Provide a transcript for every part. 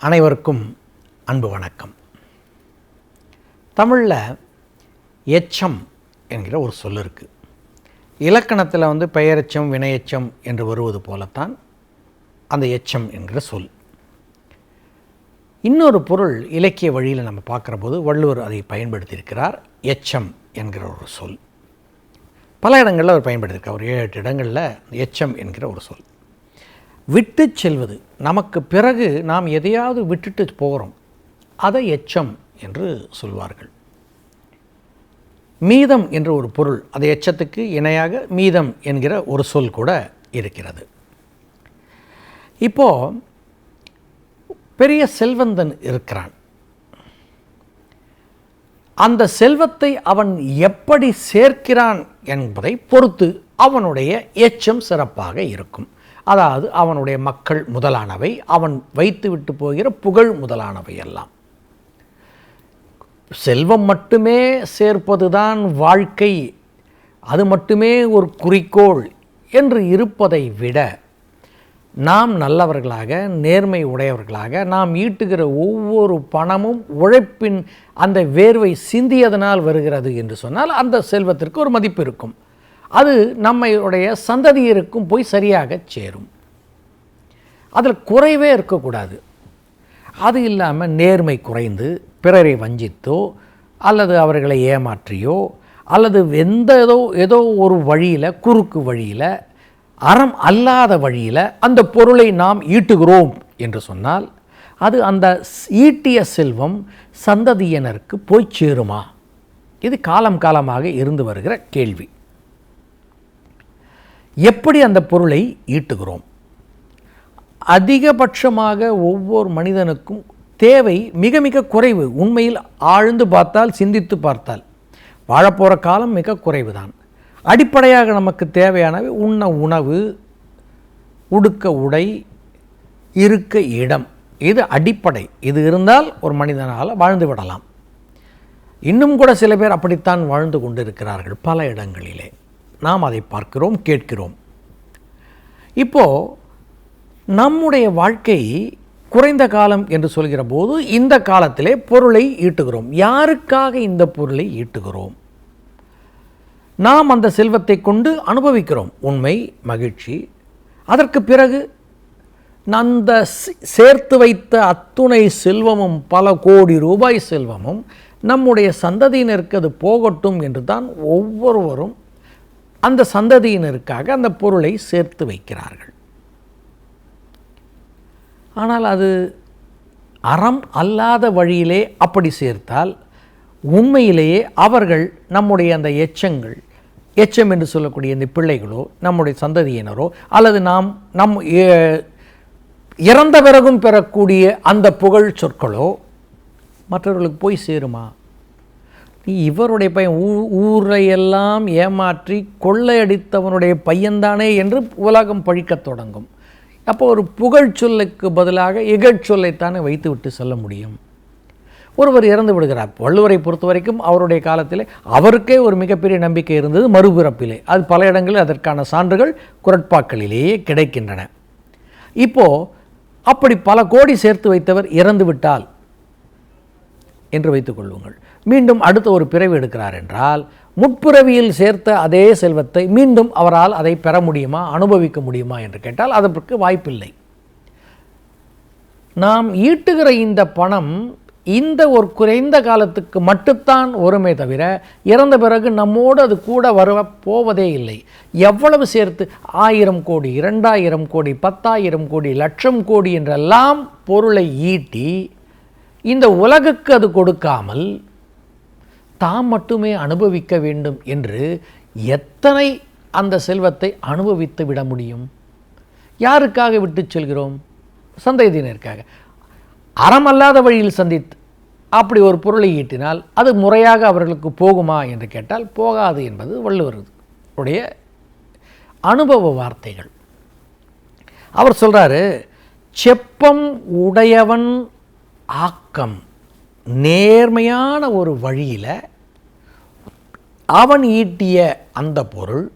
அனைவருக்கும் அன்பு வணக்கம். தமிழில் எச்சம் என்கிற ஒரு சொல் இருக்குது இலக்கணத்தில் வந்து பெயரெச்சம் வினையெச்சம் என்று வருவது போலத்தான் அந்த எச்சம் என்கிற சொல். இன்னொரு பொருள் இலக்கிய வழியில் நம்ம பார்க்குற போது வள்ளுவர் அதை பயன்படுத்தியிருக்கிறார் எச்சம் என்கிற ஒரு சொல். பல இடங்களில் அவர் பயன்படுத்தியிருக்கார். ஒரு ஏழு எட்டு இடங்களில் எச்சம் என்கிற ஒரு சொல். விட்டு செல்வது. நமக்கு பிறகு நாம் எதையாவது விட்டுட்டு போகிறோம் அதை எச்சம் என்று சொல்வார்கள். மீதம் என்ற ஒரு பொருள் அது எச்சத்துக்கு இணையாக மீதம் என்கிற ஒரு சொல் கூட இருக்கிறது. இப்போ பெரிய செல்வந்தன் இருக்கிறான். அந்த செல்வத்தை அவன் எப்படி சேர்க்கிறான் என்பதை பொறுத்து அவனுடைய எச்சம் சிறப்பாக இருக்கும். அதாவது அவனுடைய மக்கள் முதலானவை அவன் வைத்துவிட்டு போகிற புகழ் முதலானவை எல்லாம். செல்வம் மட்டுமே சேர்ப்பதுதான் வாழ்க்கை அது மட்டுமே ஒரு குறிக்கோள் என்று இருப்பதை விட நாம் நல்லவர்களாக நேர்மை உடையவர்களாக நாம் ஈட்டுகிற ஒவ்வொரு பணமும் உழைப்பின் அந்த வேர்வை சிந்தியதனால் வருகிறது என்று சொன்னால் அந்த செல்வத்திற்கு ஒரு மதிப்பு இருக்கும். அது நம்மளுடைய சந்ததியருக்கும் போய் சரியாக சேரும். அதில் குறைவே இருக்கக்கூடாது. அது இல்லாமல் நேர்மை குறைந்து பிறரை வஞ்சித்தோ அல்லது அவர்களை ஏமாற்றியோ அல்லது எந்த ஏதோ ஏதோ ஒரு வழியில் குறுக்கு வழியில் அறம் அல்லாத வழியில் அந்த பொருளை நாம் ஈட்டுகிறோம் என்று சொன்னால் அது அந்த ஈட்டிய செல்வம் சந்ததியினருக்கு போய் சேருமா? இது காலம் காலமாக இருந்து வருகிற கேள்வி. எப்படி அந்த பொருளை ஈட்டுகிறோம்? அதிகபட்சமாக ஒவ்வொரு மனிதனுக்கும் தேவை மிக மிக குறைவு. உண்மையில் ஆழ்ந்து பார்த்தால் சிந்தித்து பார்த்தால். வாழப்போகிற காலம் மிக குறைவு தான் அடிப்படையாக நமக்கு தேவையானவை உண்ண உணவு உடுக்க உடை இருக்க இடம். இது அடிப்படை. இது இருந்தால் ஒரு மனிதனால் வாழ்ந்து விடலாம். இன்னும் கூட சில பேர் அப்படித்தான் வாழ்ந்து கொண்டிருக்கிறார்கள் பல இடங்களிலே. நாம் அதை பார்க்கிறோம் கேட்கிறோம். இப்போது நம்முடைய வாழ்க்கை குறைந்த காலம் என்று சொல்கிற போது இந்த காலத்திலே பொருளை ஈட்டுகிறோம். யாருக்காக இந்த பொருளை ஈட்டுகிறோம்? நாம் அந்த செல்வத்தை கொண்டு அனுபவிக்கிறோம். உண்மை மகிழ்ச்சி. அதற்கு பிறகு அந்த சேர்த்து வைத்த அத்துணை செல்வமும் பல கோடி ரூபாய் செல்வமும் நம்முடைய சந்ததியினருக்கு அது போகட்டும் என்று தான் ஒவ்வொருவரும் அந்த சந்ததியினருக்காக அந்த பொருளை சேர்த்து வைக்கிறார்கள். ஆனால் அது அறம் அல்லாத வழியிலே அப்படி சேர்த்தால் உண்மையிலேயே அவர்கள் நம்முடைய அந்த எச்சங்கள் எச்சம் என்று சொல்லக்கூடிய இந்த பிள்ளைகளோ நம்முடைய சந்ததியினரோ அல்லது நாம் நம் இறந்த பிறகும் பெறக்கூடிய அந்த புகழ் சொற்களோ மற்றவர்களுக்கு போய் சேருமா? இவருடைய பையன் ஊ ஊரையெல்லாம் ஏமாற்றி கொள்ளையடித்தவனுடைய பையன்தானே என்று உலகம் பழிக்கத் தொடங்கும். அப்போ ஒரு புகழ் சொல்லுக்கு பதிலாக இகழ்ச்சொல்லைத்தானே வைத்து விட்டு செல்ல முடியும். ஒருவர் இறந்து விடுகிறார். வள்ளுவரை பொறுத்த வரைக்கும் அவருடைய காலத்தில் அவருக்கே ஒரு மிகப்பெரிய நம்பிக்கை இருந்தது மறுபிறப்பிலே. அது பல இடங்களில் அதற்கான சான்றுகள் குரட்பாக்களிலேயே கிடைக்கின்றன. இப்போது அப்படி பல கோடி சேர்த்து வைத்தவர் இறந்து விட்டால் என்று வைத்துக்கொள்ளுங்கள் மீண்டும் அடுத்த ஒரு பிறவி எடுக்கிறார் என்றால் முற்பிறவியில் சேர்த்த அதே செல்வத்தை மீண்டும் அவரால் அதை பெற முடியுமா அனுபவிக்க முடியுமா என்று கேட்டால் அதற்கு வாய்ப்பில்லை. நாம் ஈட்டுகிற இந்த பணம் இந்த ஒரு குறைந்த காலத்துக்கு மட்டுத்தான் வருமே தவிர இறந்த பிறகு நம்மோடு அது கூட வர போவதே இல்லை. எவ்வளவு சேர்த்து ஆயிரம் கோடி இரண்டாயிரம் கோடி பத்தாயிரம் கோடி லட்சம் கோடி என்றெல்லாம் பொருளை ஈட்டி இந்த உலகுக்கு அது கொடுக்காமல் தாம் மட்டுமே அனுபவிக்க வேண்டும் என்று எத்தனை அந்த செல்வத்தை அனுபவித்து விட முடியும்? யாருக்காக விட்டு செல்கிறோம்? சந்ததியினருக்காக அறமல்லாத வழியில் சந்தித்து அப்படி ஒரு பொருளை ஈட்டினால் அது முறையாக அவர்களுக்கு போகுமா என்று கேட்டால் போகாது என்பது வள்ளுவர் உடைய அனுபவ வார்த்தைகள். அவர் சொல்கிறாரு செப்பம் உடையவன் ஆக்கம். நேர்மையான ஒரு வழியில் அவன் ஈட்டிய அந்த பொருள்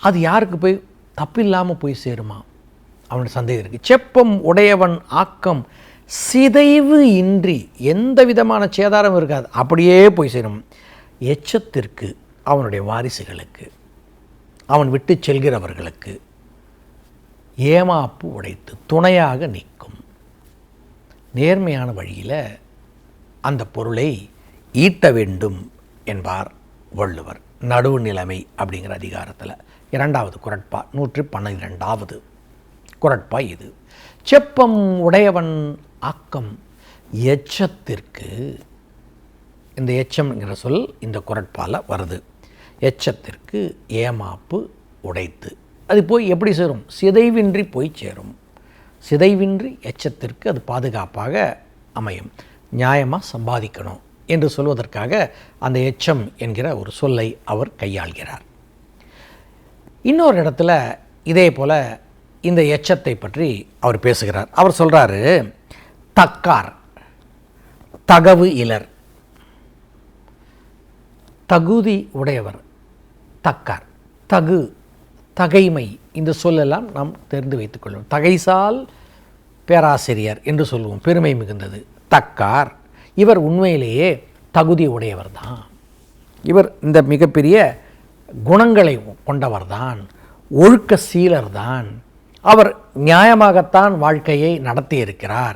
அது யாருக்கு போய் தப்பில்லாமல் போய் சேருமா? அவனுடைய சந்தேகம் இருக்குது செப்பம் உடையவன் ஆக்கம் சிதைவு இன்றி எந்த விதமான சேதாரம் இருக்காது. அப்படியே போய் சேரும். எச்சத்திற்கு அவனுடைய வாரிசுகளுக்கு அவன் விட்டு செல்கிறவர்களுக்கு ஏமாப்பு உடைத்து துணையாக நிற்கும். நேர்மையான வழியில் அந்த பொருளை ஈட்ட வேண்டும் என்பார் வள்ளுவர். நடுவு நிலைமை அப்படிங்கிற அதிகாரத்தில். இரண்டாவது குரட்பா நூற்றி பன்னிரெண்டாவது குரட்பா இது. செப்பம் உடையவன் ஆக்கம் எச்சத்திற்கு இந்த எச்சம்ங்கிற சொல் இந்த குரட்பால வருது. எச்சத்திற்கு ஏமாப்பு உடைத்து. அது போய் எப்படி சேரும்? சிதைவின்றி போய் சேரும். சிதைவின்றி எச்சத்திற்கு அது பாதுகாப்பாக அமையும். நியாயமாக சம்பாதிக்கணும் என்று சொல்வதற்காக அந்த எச்சம் என்கிற ஒரு சொல்லை அவர் கையாள்கிறார். இன்னொரு இடத்துல இதே போல் இந்த எச்சத்தை பற்றி அவர் பேசுகிறார். அவர் சொல்கிறாரு தக்கார் தகவு இலர் தகுதி உடையவர் தக்கார் தகு தகைமை இந்த சொல்லெல்லாம் நாம் தெரிந்து வைத்துக்கொள்வோம் தகைசால் பேராசிரியர் என்று சொல்லுவோம் பெருமை மிகுந்தது. தக்கார். இவர் உண்மையிலேயே தகுதி உடையவர் தான் இவர் இந்த மிகப்பெரிய குணங்களை கொண்டவர்தான். ஒழுக்க சீலர்தான். அவர் நியாயமாகத்தான் வாழ்க்கையை நடத்தியிருக்கிறார்.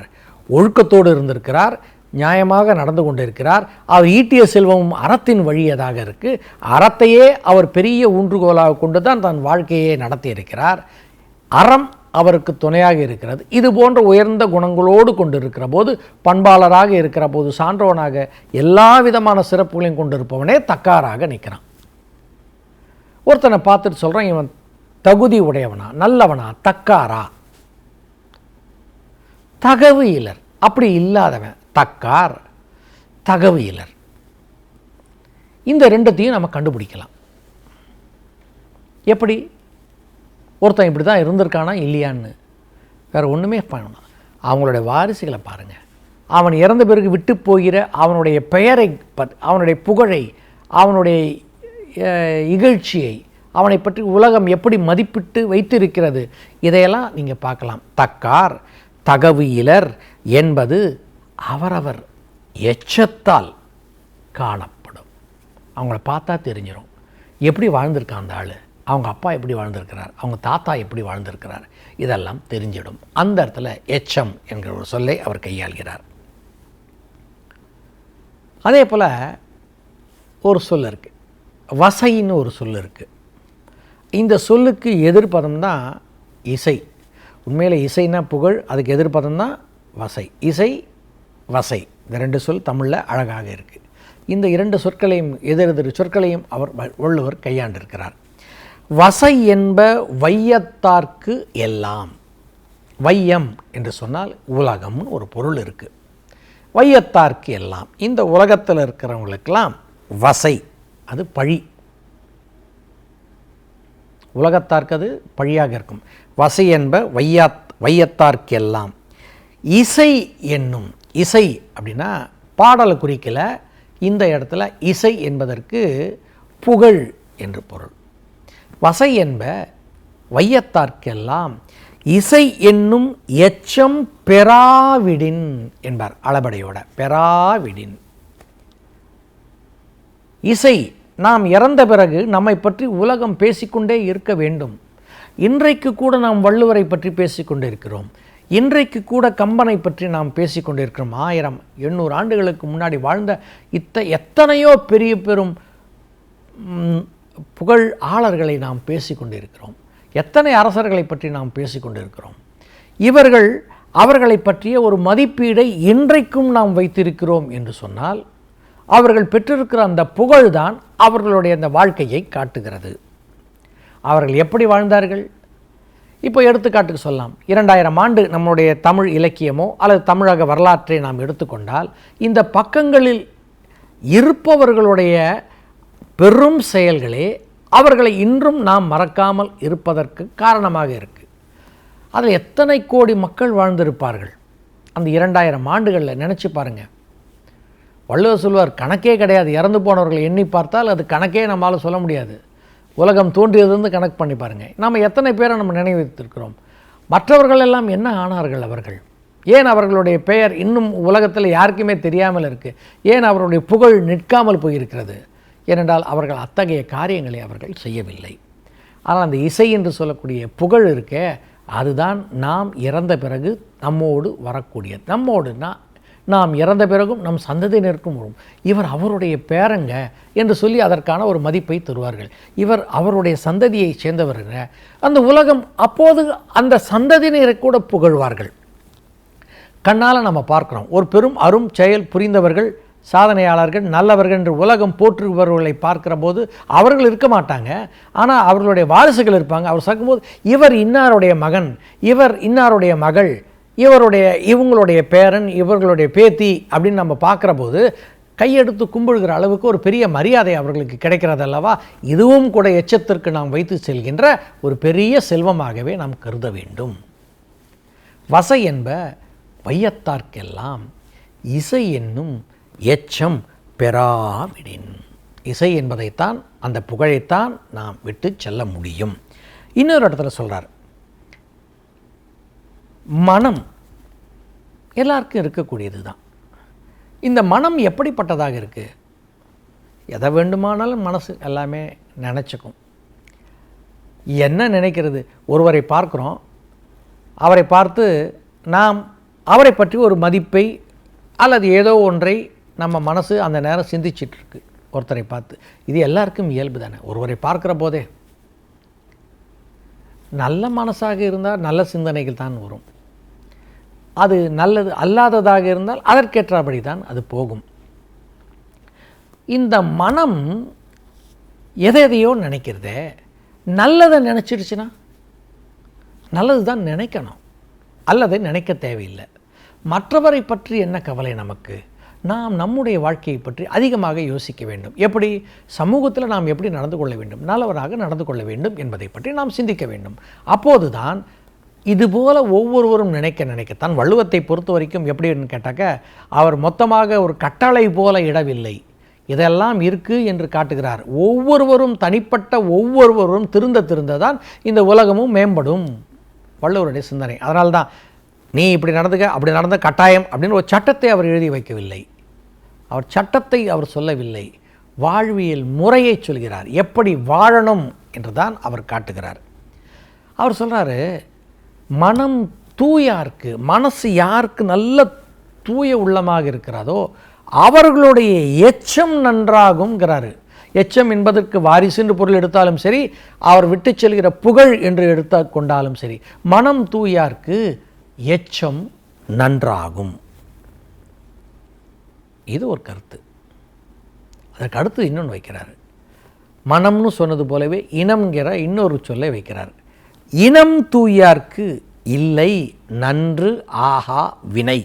ஒழுக்கத்தோடு இருந்திருக்கிறார். நியாயமாக நடந்து கொண்டிருக்கிறார். அவர் ஈட்டிய செல்வமும் அறத்தின் வழியதாக இருக்குது அறத்தையே அவர் பெரிய ஊன்றுகோலாக கொண்டு தான் தன் வாழ்க்கையை நடத்தியிருக்கிறார். அறம் அவருக்கு துணையாக இருக்கிறது. இது போன்ற உயர்ந்த குணங்களோடு கொண்டிருக்கிற போது பண்பாளராக இருக்கிற போது சான்றவனாக எல்லா விதமான சிறப்புகளையும் கொண்டிருப்பவனே தக்காராக நிற்கிறான். ஒருத்தனை பார்த்துட்டு சொல்கிறேன் இவன் தகுதி உடையவனா நல்லவனா தக்காரா? தகவு இலர். அப்படி இல்லாதவன் தக்கார் தகவியலர். இந்த ரெண்டத்தையும் நம்ம கண்டுபிடிக்கலாம். எப்படி? ஒருத்தன் இப்படி தான் இருந்திருக்கானா இல்லையான்னு வேறு ஒன்றுமே பண்ணணும் அவங்களுடைய வாரிசுகளை பாருங்கள் அவன் இறந்த பிறகு விட்டு போகிற அவனுடைய பெயரை பத் அவனுடைய புகழை அவனுடைய இகழ்ச்சியை அவனை பற்றி உலகம் எப்படி மதிப்பிட்டு வைத்திருக்கிறது இதையெல்லாம் நீங்கள் பார்க்கலாம். தக்கார் தகவு இலர் என்பது அவரவர் எச்சத்தால் காணப்படும். அவங்கள பார்த்தா தெரிஞ்சிடும் எப்படி வாழ்ந்திருக்கான் அந்த ஆள்? அவங்க அப்பா எப்படி வாழ்ந்திருக்கிறார்? அவங்க தாத்தா எப்படி வாழ்ந்திருக்கிறார்? இதெல்லாம் தெரிஞ்சிடும். அந்த இடத்துல எச்சம் என்கிற ஒரு சொல்லை அவர் கையாள்கிறார். அதே போல் ஒரு சொல் இருக்குது வசைன்னு ஒரு சொல் இருக்குது இந்த சொல்லுக்கு எதிர்ப்பதம் தான் இசை. உண்மையில் இசைனா புகழ் அதுக்கு எதிர்ப்பதம் தான் வசை. இசை வசை. இந்த ரெண்டு சொல் தமிழில் அழகாக இருக்குது இந்த இரண்டு சொற்களையும் எதிரெதிர் சொற்களையும் அவர் வ- வள்ளுவர் கையாண்டிருக்கிறார். வசை என்ப வையத்தார்க்கு எல்லாம். வையம் என்று சொன்னால் உலகம்னு ஒரு பொருள் இருக்குது வையத்தார்க்கு எல்லாம். இந்த உலகத்தில் இருக்கிறவங்களுக்கெல்லாம் வசை அது பழி. உலகத்தார்க்கு அது பழியாக இருக்கும். வசை என்ப வையாத் வையத்தார்க்கெல்லாம் இசை என்னும் இசை அப்படின்னா பாடலை குறிக்கல இந்த இடத்துல இசை என்பதற்கு புகழ் என்று பொருள். வசை என்ப வையத்தார்க்கெல்லாம் இசை என்னும் எச்சம் பெறாவிடின் என்பார் அளபடையோட பெறாவிடின். இசை நாம் இறந்த பிறகு நம்மை பற்றி உலகம் பேசிக்கொண்டே இருக்க வேண்டும். இன்றைக்கு கூட நாம் வள்ளுவரை பற்றி பேசிக்கொண்டிருக்கிறோம் இன்றைக்கு கூட கம்பனை பற்றி நாம் பேசிக்கொண்டிருக்கிறோம். ஆயிரம் எண்ணூறு ஆண்டுகளுக்கு முன்னாடி வாழ்ந்த இத்த எத்தனையோ பெரிய பெரும் புகழ் ஆளர்களை நாம் பேசிக்கொண்டிருக்கிறோம். எத்தனை அரசர்களை பற்றி நாம் பேசிக்கொண்டிருக்கிறோம். இவர்கள் அவர்களை பற்றிய ஒரு மதிப்பீடை இன்றைக்கும் நாம் வைத்திருக்கிறோம் என்று சொன்னால் அவர்கள் பெற்றிருக்கிற அந்த புகழ்தான் அவர்களுடைய அந்த வாழ்க்கையை காட்டுகிறது. அவர்கள் எப்படி வாழ்ந்தார்கள்? இப்போ எடுத்துக்காட்டுக்கு சொல்லலாம். இரண்டாயிரம் ஆண்டு நம்முடைய தமிழ் இலக்கியமோ அல்லது தமிழக வரலாற்றை நாம் எடுத்துக்கொண்டால் இந்த பக்கங்களில் இருப்பவர்களுடைய பெரும் செயல்களே அவர்களை இன்றும் நாம் மறக்காமல் இருப்பதற்கு காரணமாக இருக்குது அதில் எத்தனை கோடி மக்கள் வாழ்ந்திருப்பார்கள்? அந்த இரண்டாயிரம் ஆண்டுகளில் நினச்சி பாருங்கள் வள்ளுவர் சொல்வார் கணக்கே கிடையாது. இறந்து போனவர்களை எண்ணி பார்த்தால் அது கணக்கே நம்மளால் சொல்ல முடியாது. உலகம் தோன்றியதுலேருந்து கணக்கு பண்ணி பாருங்கள் நம்ம எத்தனை பேரை நம்ம நினைவு வைத்திருக்கிறோம் மற்றவர்கள் எல்லாம் என்ன ஆனார்கள் அவர்கள்? ஏன் அவர்களுடைய பெயர் இன்னும் உலகத்தில் யாருக்குமே தெரியாமல் இருக்குது ஏன் அவருடைய புகழ் நிற்காமல் போயிருக்கிறது? ஏனென்றால் அவர்கள் அத்தகைய காரியங்களை அவர்கள் செய்யவில்லை. ஆனால் அந்த இசை என்று சொல்லக்கூடிய புகழ் இருக்கே அதுதான் நாம் இறந்த பிறகு நம்மோடு வரக்கூடியது. நம்மோடுனா நாம் இறந்த பிறகும் நம் சந்ததியினருக்கும் வரும் இவர் அவருடைய பேரங்க என்று சொல்லி அதற்கான ஒரு மதிப்பை தருவார்கள். இவர் அவருடைய சந்ததியை சேர்ந்தவர்கள் அந்த உலகம் அப்போது அந்த சந்ததியினரை கூட புகழ்வார்கள். கண்ணால் நம்ம பார்க்குறோம். ஒரு பெரும் அரும் செயல் புரிந்தவர்கள் சாதனையாளர்கள் நல்லவர்கள் என்று உலகம் போற்றுபவர்களை பார்க்கிற போது அவர்கள் இருக்க மாட்டாங்க. ஆனால் அவர்களுடைய வாரிசுகள் இருப்பாங்க. அவர் சாக்கும்போது இவர் இன்னாருடைய மகன் இவர் இன்னாருடைய மகள் இவருடைய இவங்களுடைய பேரன் இவர்களுடைய பேத்தி அப்படின்னு நம்ம பார்க்குற போது கையெடுத்து கும்பிடுகிற அளவுக்கு ஒரு பெரிய மரியாதை அவர்களுக்கு கிடைக்கிறது அல்லவா? இதுவும் கூட எச்சத்திற்கு நாம் வைத்து செல்கின்ற ஒரு பெரிய செல்வமாகவே நாம் கருத வேண்டும். வசை என்ப வையத்தார்க்கெல்லாம் இசை என்னும் எச்சம் பெறாவிடின். இசை என்பதைத்தான் அந்த புகழைத்தான் நாம் விட்டு செல்ல முடியும். இன்னொரு இடத்துல சொல்கிறார் மனம் எல்லாருக்கும் இருக்கக்கூடியது தான் இந்த மனம் எப்படிப்பட்டதாக இருக்குது எதை வேண்டுமானாலும் மனசு எல்லாமே நினச்சிக்கும். என்ன நினைக்கிறது? ஒருவரை பார்க்குறோம். அவரை பார்த்து நாம் அவரை பற்றி ஒரு மதிப்பை அல்லது ஏதோ ஒன்றை நம்ம மனசு அந்த நேரம் சிந்திச்சிட்ருக்கு. ஒருத்தரை பார்த்து. இது எல்லாருக்கும் இயல்பு தானே? ஒருவரை பார்க்குற போதே. நல்ல மனசாக இருந்தால் நல்ல சிந்தனைகள் தான் வரும். அது நல்லது அல்லாததாக இருந்தால் அதற்கேற்றபடி தான் அது போகும். இந்த மனம் எதை எதையோ நினைக்கிறதே நல்லதை நினச்சிடுச்சுன்னா நல்லது தான் நினைக்கணும். அல்லதை நினைக்க தேவையில்லை. மற்றவரை பற்றி என்ன கவலை நமக்கு? நாம் நம்முடைய வாழ்க்கையை பற்றி அதிகமாக யோசிக்க வேண்டும். எப்படி? சமூகத்தில் நாம் எப்படி நடந்து கொள்ள வேண்டும்? நல்லவராக நடந்து கொள்ள வேண்டும் என்பதை பற்றி நாம் சிந்திக்க வேண்டும். அப்போதுதான் இதுபோல் ஒவ்வொருவரும் நினைக்க நினைக்கத்தான். வள்ளுவத்தை பொறுத்த வரைக்கும் எப்படின்னு கேட்டாக்க அவர் மொத்தமாக ஒரு கட்டளை போல இடவில்லை. இதெல்லாம் இருக்குது என்று காட்டுகிறார். ஒவ்வொருவரும் தனிப்பட்ட ஒவ்வொருவரும் திருந்த திருந்த தான் இந்த உலகமும் மேம்படும். வள்ளுவருடைய சிந்தனை. அதனால்தான் நீ இப்படி நடந்துக்க அப்படி நடந்த கட்டாயம் அப்படின்னு ஒரு சட்டத்தை அவர் எழுதி வைக்கவில்லை. அவர் சட்டத்தை அவர் சொல்லவில்லை. வாழ்வியல் முறையை சொல்கிறார். எப்படி வாழணும் என்று தான் அவர் காட்டுகிறார். அவர் சொல்கிறாரு மனம் தூயாருக்கு மனசு யாருக்கு நல்ல தூய உள்ளமாக இருக்கிறதோ அவர்களுடைய எச்சம் நன்றாகுங்கிறாரு எச்சம் என்பதற்கு வாரிசு என்று பொருள் எடுத்தாலும் சரி அவர் விட்டு செல்கிற புகழ் என்று எடுத்து கொண்டாலும் சரி மனம் தூயாருக்கு எச்சம் நன்றாகும். இது ஒரு கருத்து. அதற்கு அடுத்து இன்னொன்று வைக்கிறார். மனம்னு சொன்னது போலவே இனம்ங்கிற இன்னொரு சொல்லை வைக்கிறார். இனம் தூயார்க்கு இல்லை நன்று ஆஹா வினை.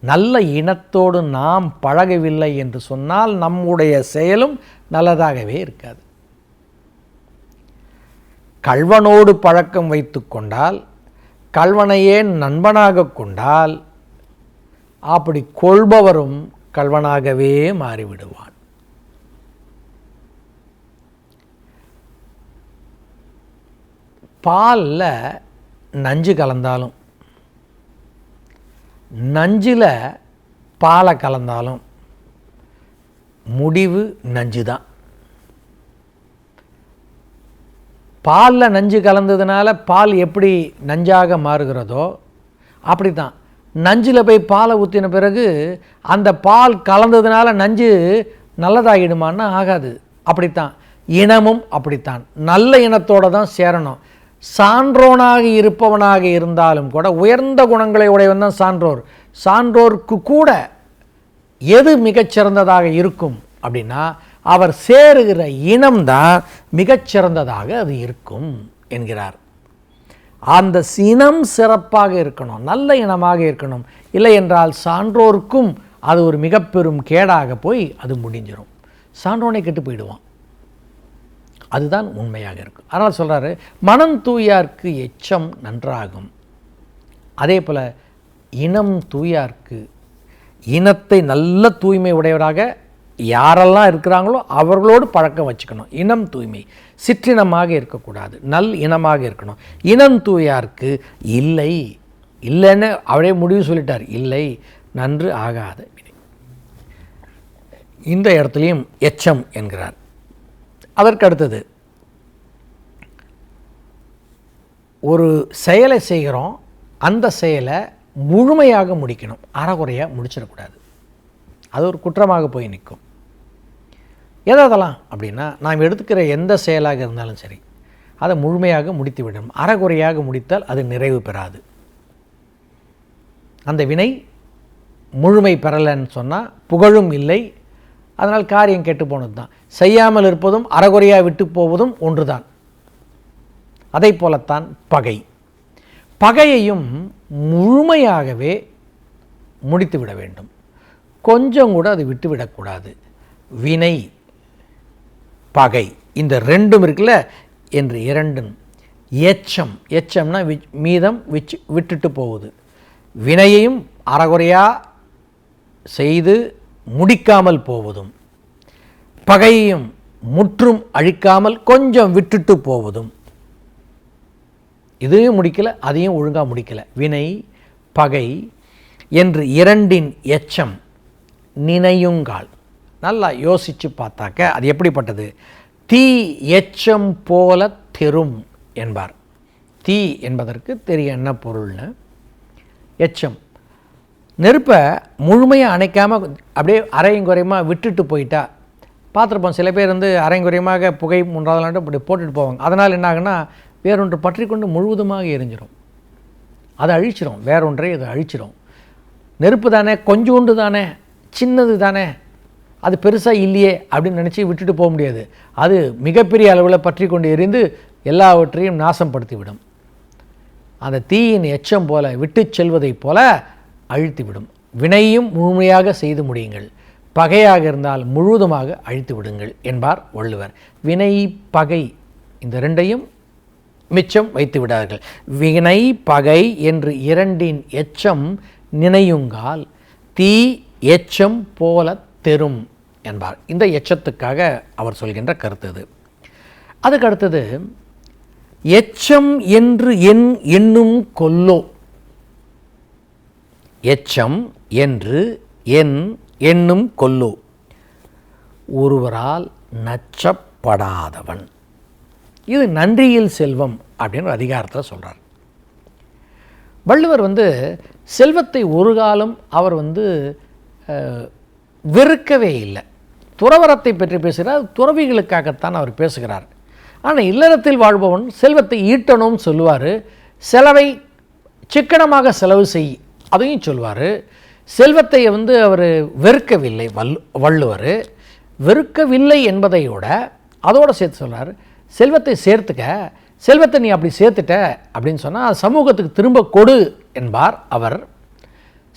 நல்ல இனத்தோடு நாம் பழகவில்லை என்று சொன்னால் நம்முடைய செயலும் நல்லதாகவே இருக்காது. கல்வனோடு பழக்கம் வைத்து கொண்டால் கல்வனையே நண்பனாக கொண்டால் அப்படி கொள்பவரும் கல்வனாகவே மாறிவிடுவான். பாலில் நஞ்சு கலந்தாலும் நஞ்சில் பாலை கலந்தாலும் முடிவு நஞ்சு தான் பாலில் நஞ்சு கலந்ததுனால பால் எப்படி நஞ்சாக மாறுகிறதோ அப்படி தான் நஞ்சில் போய் பாலை ஊற்றின பிறகு அந்த பால் கலந்ததுனால நஞ்சு நல்லதாகிடுமான்னா ஆகாது. அப்படித்தான். இனமும் அப்படித்தான். நல்ல இனத்தோடு தான் சேரணும். சான்றோனாக இருப்பவனாக இருந்தாலும் கூட உயர்ந்த குணங்களை உடையவன் தான் சான்றோர். சான்றோர்க்கு கூட எது மிகச்சிறந்ததாக இருக்கும் அப்படின்னா அவர் சேருகிற இனம்தான் மிகச்சிறந்ததாக அது இருக்கும் என்கிறார். அந்த இனம் சிறப்பாக இருக்கணும் நல்ல இனமாக இருக்கணும். இல்லை என்றால் சான்றோருக்கும் அது ஒரு மிக பெரும் கேடாக போய் அது முடிஞ்சிடும் சான்றோனை கெட்டு போயிடுவான். அதுதான் உண்மையாக இருக்கும் அதனால் சொல்கிறாரு மனம் தூயார்க்கு எச்சம் நன்றாகும். அதே போல் இனம் தூயார்க்கு இனத்தை நல்ல தூய்மை உடையவராக யாரெல்லாம் இருக்கிறாங்களோ அவர்களோடு பழக்கம் வச்சுக்கணும். இனம் தூய்மை சிற்றினமாக இருக்கக்கூடாது. நல் இனமாக இருக்கணும். இனம் தூயார்க்கு இல்லை. இல்லைன்னு அவரே முடிவு சொல்லிட்டார். இல்லை நன்று ஆகாத. இந்த இடத்துலையும் எச்சம் என்கிறார். அதற்கு அடுத்தது ஒரு செயலை செய்கிறோம் அந்த செயலை முழுமையாக முடிக்கணும். அறகுறையாக முடிச்சிடக்கூடாது. அது ஒரு குற்றமாக போய் நிற்கும். எதெல்லாம் அப்படின்னா நாம் எடுத்துக்கிற எந்த செயலாக இருந்தாலும் சரி அதை முழுமையாக முடித்து விடணும். அறகுறையாக முடித்தால் அது நிறைவு பெறாது. அந்த வினை முழுமை பெறலைன்னு சொன்னால் புகழும் இல்லை. அதனால் காரியம் கெட்டு போனது தான் செய்யாமல் இருப்பதும் அறகுறையாக விட்டு போவதும் ஒன்றுதான். அதை போலத்தான் பகை. பகையையும் முழுமையாகவே முடித்து விட வேண்டும். கொஞ்சம் கூட அது விட்டுவிடக்கூடாது வினை பகை இந்த ரெண்டும் இருக்குல்ல? என்று இரண்டும். எச்சம் எச்சம்னா வி- மீதம் விச்சு விட்டுட்டு போகுது. வினையையும் அறகுறையாக செய்து முடிக்காமல் போவதும். பகையையும் முற்றும் அழிக்காமல் கொஞ்சம் விட்டுட்டு போவதும். இதையும் முடிக்கல அதையும் ஒழுங்காக முடிக்கல. வினை பகை என்று இரண்டின் எச்சம் நினையுங்கால். நல்லா யோசித்து பார்த்தாக்க அது எப்படிப்பட்டது? தீ எச்சம் போல தெரும் என்பார். தீ என்பதற்கு தெரிய என்ன பொருள்னு? எச்சம். நெருப்பை முழுமையாக அணைக்காமல் அப்படியே அரையும் குறையுமா விட்டுட்டு போயிட்டா? பார்த்துருப்போம். சில பேர் வந்து அரைங்குறையமாக புகை முன்றாதலாண்டு இப்படி போட்டுட்டு போவாங்க. அதனால் என்ன ஆகுன்னா வேறொன்று பற்றி கொண்டு முழுவதுமாக எரிஞ்சிடும் அதை அழிச்சிரும். வேறொன்றை அதை அழிச்சிரும். நெருப்பு தானே கொஞ்சோண்டு தானே சின்னது தானே அது பெருசாக இல்லையே அப்படின்னு நினச்சி விட்டுட்டு போக முடியாது. அது மிகப்பெரிய அளவில் பற்றி கொண்டு எரிந்து எல்லாவற்றையும் நாசப்படுத்திவிடும். அந்த தீயின் எச்சம் போல விட்டுச் செல்வதைப் போல அழுத்திவிடும். வினையும் முழுமையாக செய்து முடியுங்கள். பகையாக இருந்தால் முழுவதுமாக அழித்து விடுங்கள் என்பார் வள்ளுவர். வினை பகை இந்த ரெண்டையும் மிச்சம் வைத்து விடார்கள். வினை பகை என்று இரண்டின் எச்சம் நினையுங்கால் தீ எச்சம் போல தெரும் என்பார். இந்த எச்சத்துக்காக அவர் சொல்கின்ற கருத்து இது. அதுக்கு அடுத்தது எச்சம் என்று என் என்னும் கொல்லோ. எச்சம் என்று என் என்னும் கொல்லு. ஒருவரால் நச்சப்படாதவன். இது நன்றியில் செல்வம் அப்படின்னு ஒரு அதிகாரத்தில் சொல்கிறார் வள்ளுவர் வந்து செல்வத்தை ஒரு காலம் அவர் வந்து வெறுக்கவே இல்லை. துறவரத்தை பற்றி பேசுகிறார் துறவிகளுக்காகத்தான் அவர் பேசுகிறார். ஆனால் இல்லறத்தில் வாழ்பவன் செல்வத்தை ஈட்டணும்னு சொல்லுவார் செலவை சிக்கனமாக செலவு செய் அதையும் சொல்வார். செல்வத்தை வந்து அவர் வெறுக்கவில்லை வல் வள்ளுவர். வெறுக்கவில்லை என்பதையோடு அதோடு சேர்த்து சொல்கிறார் செல்வத்தை சேர்த்துக்க செல்வத்தை நீ அப்படி சேர்த்துட்ட அப்படின்னு சொன்னால் சமூகத்துக்கு திரும்ப கொடு என்பார் அவர்.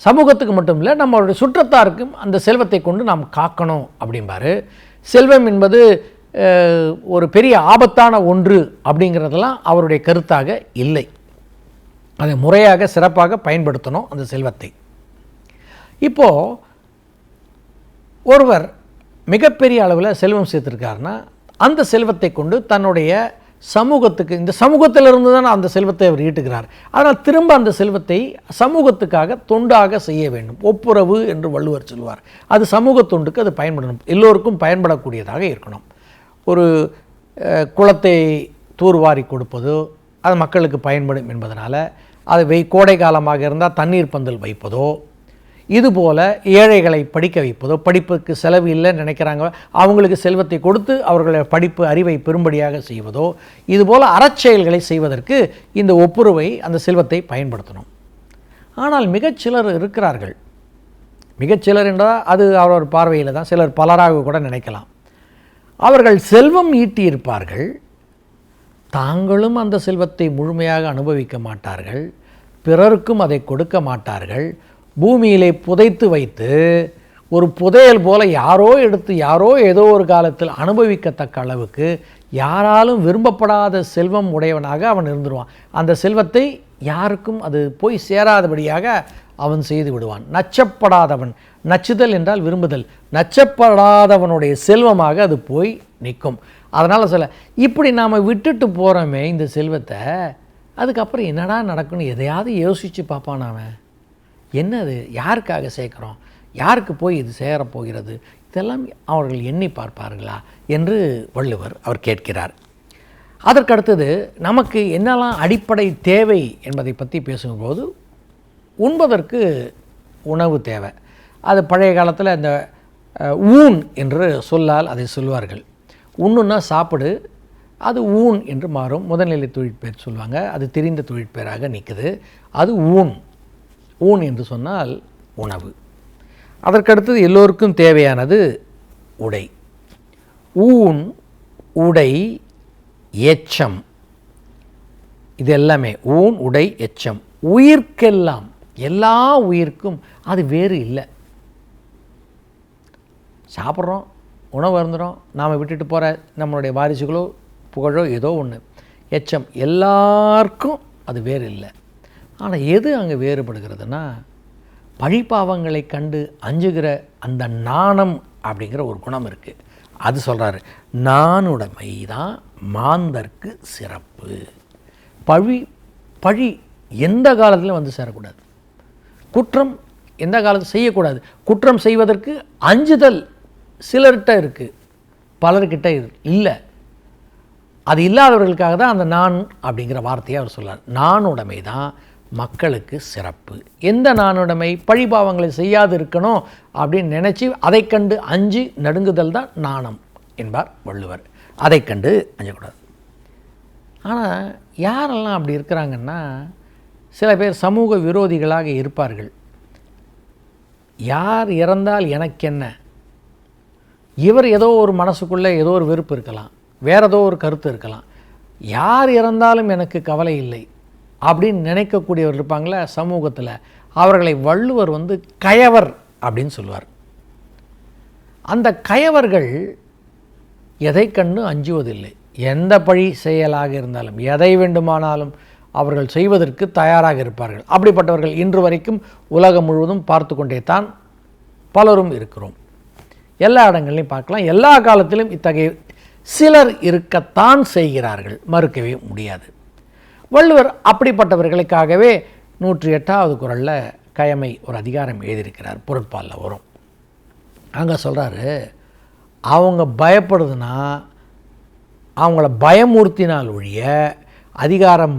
சமூகத்துக்கு மட்டும் இல்லை நம்மளுடைய சுற்றத்தாருக்கும் அந்த செல்வத்தை கொண்டு நாம் காக்கணும் அப்படிம்பாரு. செல்வம் என்பது ஒரு பெரிய ஆபத்தான ஒன்று அப்படிங்கிறதெல்லாம் அவருடைய கருத்தாக இல்லை. அதை முறையாக சிறப்பாக பயன்படுத்தணும் அந்த செல்வத்தை. இப்போது ஒருவர் மிகப்பெரிய அளவில் செல்வம் சேர்த்துருக்காருன்னா அந்த செல்வத்தை கொண்டு தன்னுடைய சமூகத்துக்கு இந்த சமூகத்திலிருந்து தான் அந்த செல்வத்தை அவர் ஈட்டுகிறார். அதனால் திரும்ப அந்த செல்வத்தை சமூகத்துக்காக தொண்டாக செய்ய வேண்டும். ஒப்புரவு என்று வள்ளுவர் சொல்வார். அது சமூக தொண்டுக்கு அது பயன்படணும் எல்லோருக்கும் பயன்படக்கூடியதாக இருக்கணும். ஒரு குளத்தை தூர்வாரி கொடுப்பதோ அது மக்களுக்கு பயன்படும் என்பதனால் அது வெய் கோடை காலமாக இருந்தால் தண்ணீர் பந்தல் வைப்பதோ இதுபோல ஏழைகளை படிக்க வைப்பதோ படிப்புக்கு செலவு இல்லைன்னு நினைக்கிறாங்க அவங்களுக்கு செல்வத்தை கொடுத்து அவர்களுடைய படிப்பு அறிவை பெரும்படியாக செய்வதோ இதுபோல் அறச்செயல்களை செய்வதற்கு இந்த ஒப்புரவை அந்த செல்வத்தை பயன்படுத்தணும். ஆனால் மிகச்சிலர் இருக்கிறார்கள். மிகச்சிலர் என்றால் அது அவரவர் பார்வையில் தான் சிலர் பலராக கூட நினைக்கலாம். அவர்கள் செல்வம் ஈட்டியிருப்பார்கள். தாங்களும் அந்த செல்வத்தை முழுமையாக அனுபவிக்க மாட்டார்கள். பிறருக்கும் அதை கொடுக்க மாட்டார்கள். பூமியிலே புதைத்து வைத்து ஒரு புதையல் போல யாரோ எடுத்து யாரோ ஏதோ ஒரு காலத்தில் அனுபவிக்கத்தக்க அளவுக்கு யாராலும் விரும்பப்படாத செல்வம் உடையவனாக அவன் இருந்துருவான். அந்த செல்வத்தை யாருக்கும் அது போய் சேராதபடியாக அவன் செய்து விடுவான். நச்சப்படாதவன் நச்சுதல் என்றால் விரும்புதல். நச்சப்படாதவனுடைய செல்வமாக அது போய் நிற்கும். அதனால் சொல்ல இப்படி நாம் விட்டுட்டு போகிறோமே இந்த செல்வத்தை அதுக்கப்புறம் என்னடா நடக்குன்னு எதையாவது யோசித்து பார்ப்பான் அவன் என்னது யாருக்காக சேர்க்குறோம்? யாருக்கு போய் இது சேரப்போகிறது இதெல்லாம் அவர்கள் எண்ணி பார்ப்பார்களா? என்று வள்ளுவர் அவர் கேட்கிறார். அதற்கடுத்தது நமக்கு என்னெல்லாம் அடிப்படை தேவை என்பதை பற்றி பேசும்போது உண்பதற்கு உணவு தேவை. அது பழைய காலத்தில் இந்த ஊன் என்று சொல்லால் அதை சொல்வார்கள். உண்ணுன்னா சாப்பிடு அது ஊன் என்று மாறும். முதல்நிலை தொழிற்பெயர் சொல்லுவாங்க அது தெரிந்த தொழிற்பெயராக நிற்குது அது ஊன். ஊன் என்று சொன்னால் உணவு. அதற்கடுத்தது எல்லோருக்கும் தேவையானது உடை. ஊன் உடை எச்சம். இது எல்லாமே ஊன் உடை எச்சம். உயிர்க்கெல்லாம் எல்லா உயிர்க்கும் அது வேறு இல்லை. சாப்பிட்றோம் உணவு இருந்துடும் நாம் விட்டுட்டு போகிற நம்மளுடைய வாரிசுகளோ புகழோ ஏதோ ஒன்று எச்சம் எல்லாருக்கும் அது வேறு இல்லை. ஆனால் எது அங்கே வேறுபடுகிறதுனா பழிப்பாவங்களை கண்டு அஞ்சுகிற அந்த நாணம் அப்படிங்கிற ஒரு குணம் இருக்குது அது சொல்கிறாரு நானுடைமை தான் மாந்தர்க்கு சிறப்பு. பழி பழி எந்த காலத்திலும் வந்து சேரக்கூடாது. குற்றம் எந்த காலத்தில் செய்யக்கூடாது. குற்றம் செய்வதற்கு அஞ்சுதல் சிலர்கிட்ட இருக்குது பலர்கிட்ட இரு- இல்லை. அது இல்லாதவர்களுக்காக தான் அந்த நான் அப்படிங்கிற வார்த்தையை அவர் சொல்கிறார் நானுடைமை தான் மக்களுக்கு சிறப்பு. எந்த நானுடைமை பழிபாவங்களை செய்யாது இருக்கணும் அப்படின்னு நினச்சி அதை கண்டு அஞ்சு நடுங்குதல் தான் நாணம் என்பார் வள்ளுவர். அதை கண்டு அஞ்சக்கூடாது. ஆனால் யாரெல்லாம் அப்படி இருக்கிறாங்கன்னா சில பேர் சமூக விரோதிகளாக இருப்பார்கள். யார் இறந்தால் எனக்கென்ன? இவர் ஏதோ ஒரு மனசுக்குள்ளே ஏதோ ஒரு வெறுப்பு இருக்கலாம். வேறு ஏதோ ஒரு கருத்து இருக்கலாம். யார் இறந்தாலும் எனக்கு கவலை இல்லை. அப்படின்னு நினைக்கக்கூடியவர் இருப்பாங்களே சமூகத்தில். அவர்களை வள்ளுவர் வந்து கயவர் அப்படின்னு சொல்லுவார். அந்த கயவர்கள் எதை கண்டு அஞ்சுவதில்லை. எந்த பழி செயலாக இருந்தாலும் எதை வேண்டுமானாலும் அவர்கள் செய்வதற்கு தயாராக இருப்பார்கள். அப்படிப்பட்டவர்கள் இன்று வரைக்கும் உலகம் முழுவதும் பார்த்து கொண்டே தான் பலரும் இருக்கிறோம். எல்லா இடங்கள்லையும் பார்க்கலாம். எல்லா காலத்திலும் இத்தகைய சிலர் இருக்கத்தான் செய்கிறார்கள். மறுக்கவே முடியாது. வள்ளுவர் அப்படிப்பட்டவர்களுக்காகவே நூற்றி எட்டாவது குரலில் கயமை ஒரு அதிகாரம் எழுதியிருக்கிறார். பொருட்பாலில் வரும். அங்கே சொல்கிறாரு அவங்க பயப்படுதுன்னா அவங்கள பயமூர்த்தினால் ஒழிய அதிகாரம்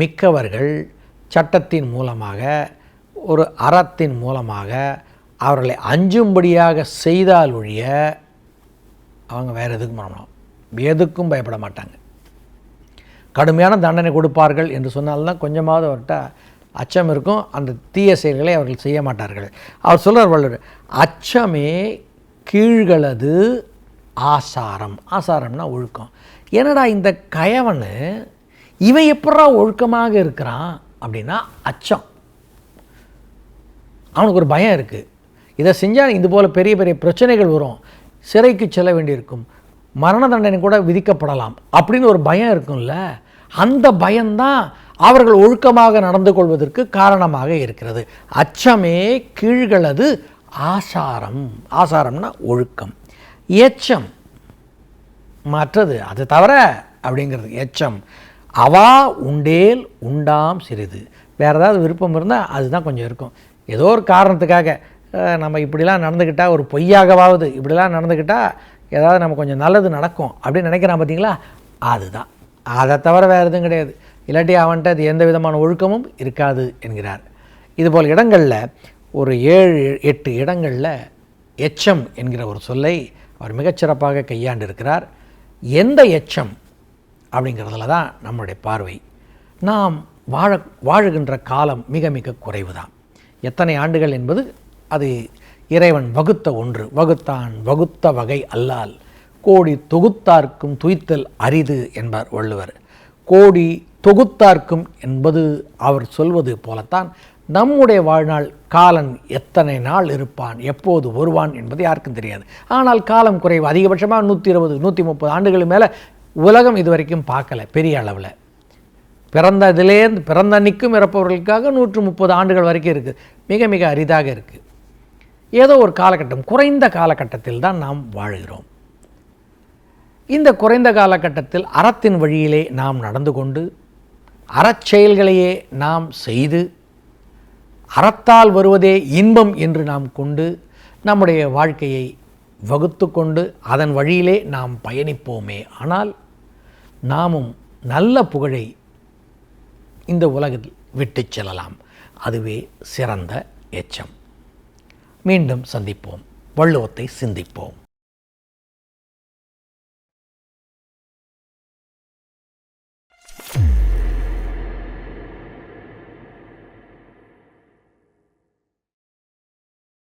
மிக்கவர்கள் சட்டத்தின் மூலமாக ஒரு அறத்தின் மூலமாக அவர்களை அஞ்சும்படியாக செய்தால் ஒழிய அவங்க வேறு எதுக்கும் பண்ணணும் எதுக்கும் பயப்பட மாட்டாங்க. கடுமையான தண்டனை கொடுப்பார்கள் என்று சொன்னால்தான் கொஞ்சமாவது அவர்கிட்ட அச்சம் இருக்கும். அந்த தீய செயல்களை அவர்கள் செய்ய மாட்டார்கள். அவர் சொல்கிறார் வள்ளுவர் அச்சமே கீழ்களது ஆசாரம். ஆசாரம்னா ஒழுக்கம். என்னடா இந்த கயவனு இவன் எப்படா ஒழுக்கமாக இருக்கிறான் அப்படின்னா அச்சம். அவனுக்கு ஒரு பயம் இருக்குது இதை செஞ்சால் இது போல் பெரிய பெரிய பிரச்சனைகள் வரும். சிறைக்கு செல்ல வேண்டியிருக்கும். மரண தண்டனை கூட விதிக்கப்படலாம் அப்படின்னு ஒரு பயம் இருக்கும்ல. அந்த பயம்தான் அவர்கள் ஒழுக்கமாக நடந்து கொள்வதற்கு காரணமாக இருக்கிறது. அச்சமே கீழ்களது ஆசாரம். ஆசாரம்னா ஒழுக்கம். எச்சம். மற்றது அது தவிர அப்படிங்கிறது. எச்சம். அவா உண்டேல் உண்டாம் சிறிது. வேறு ஏதாவது விருப்பம் இருந்தால் அதுதான் கொஞ்சம் இருக்கும். ஏதோ ஒரு காரணத்துக்காக நம்ம இப்படிலாம் நடந்துக்கிட்டால் ஒரு பொய்யாகவாவது இப்படிலாம் நடந்துக்கிட்டால் ஏதாவது நம்ம கொஞ்சம் நல்லது நடக்கும் அப்படின்னு நினைக்கிறான் பார்த்தீங்களா அதுதான். அதை தவிர வேறு எதுவும் கிடையாது. இல்லாட்டி அவன்கிட்ட அது எந்த விதமான ஒழுக்கமும் இருக்காது என்கிறார். இதுபோல் இடங்களில் ஒரு ஏழு எட்டு இடங்களில் எச்சம் என்கிற ஒரு சொல்லை அவர் மிகச்சிறப்பாக கையாண்டிருக்கிறார். எந்த எச்சம் அப்படிங்கிறதுல தான் நம்மளுடைய பார்வை. நாம் வாழ வாழுகின்ற காலம் மிக மிக குறைவு தான் எத்தனை ஆண்டுகள் என்பது அது இறைவன் வகுத்த ஒன்று. வகுத்தான் வகுத்த வகை அல்லால் கோடி தொகுத்தார்க்கும் துய்த்தல் அரிது என்பார் வள்ளுவர். கோடி தொகுத்தார்க்கும் என்பது அவர் சொல்வது போலத்தான் நம்முடைய வாழ்நாள் காலன் எத்தனை நாள் இருப்பான் எப்போது வருவான் என்பது யாருக்கும் தெரியாது. ஆனால் காலம் குறைவு அதிகபட்சமாக நூற்றி இருபது நூற்றி முப்பது ஆண்டுகள் மேலே உலகம் இதுவரைக்கும் பார்க்கல பெரிய அளவில். பிறந்ததிலேருந்து பிறந்த அன்னைக்கும் இறப்பவர்களுக்காக நூற்று முப்பது ஆண்டுகள் வரைக்கும் இருக்குது மிக மிக அரிதாக இருக்குது ஏதோ ஒரு காலகட்டம் குறைந்த காலகட்டத்தில் தான் நாம் வாழ்கிறோம். இந்த குறைந்த காலகட்டத்தில் அறத்தின் வழியிலே நாம் நடந்து கொண்டு அறச்செயல்களையே நாம் செய்து அறத்தால் வருவதே இன்பம் என்று நாம் கொண்டு நம்முடைய வாழ்க்கையை வகுத்து கொண்டு அதன் வழியிலே நாம் பயணிப்போமே. ஆனால் நாமும் நல்ல புகழை இந்த உலகில் விட்டுச் செல்லலாம். அதுவே சிறந்த எச்சம். மீண்டும் சந்திப்போம். வள்ளுவத்தை சிந்திப்போம்.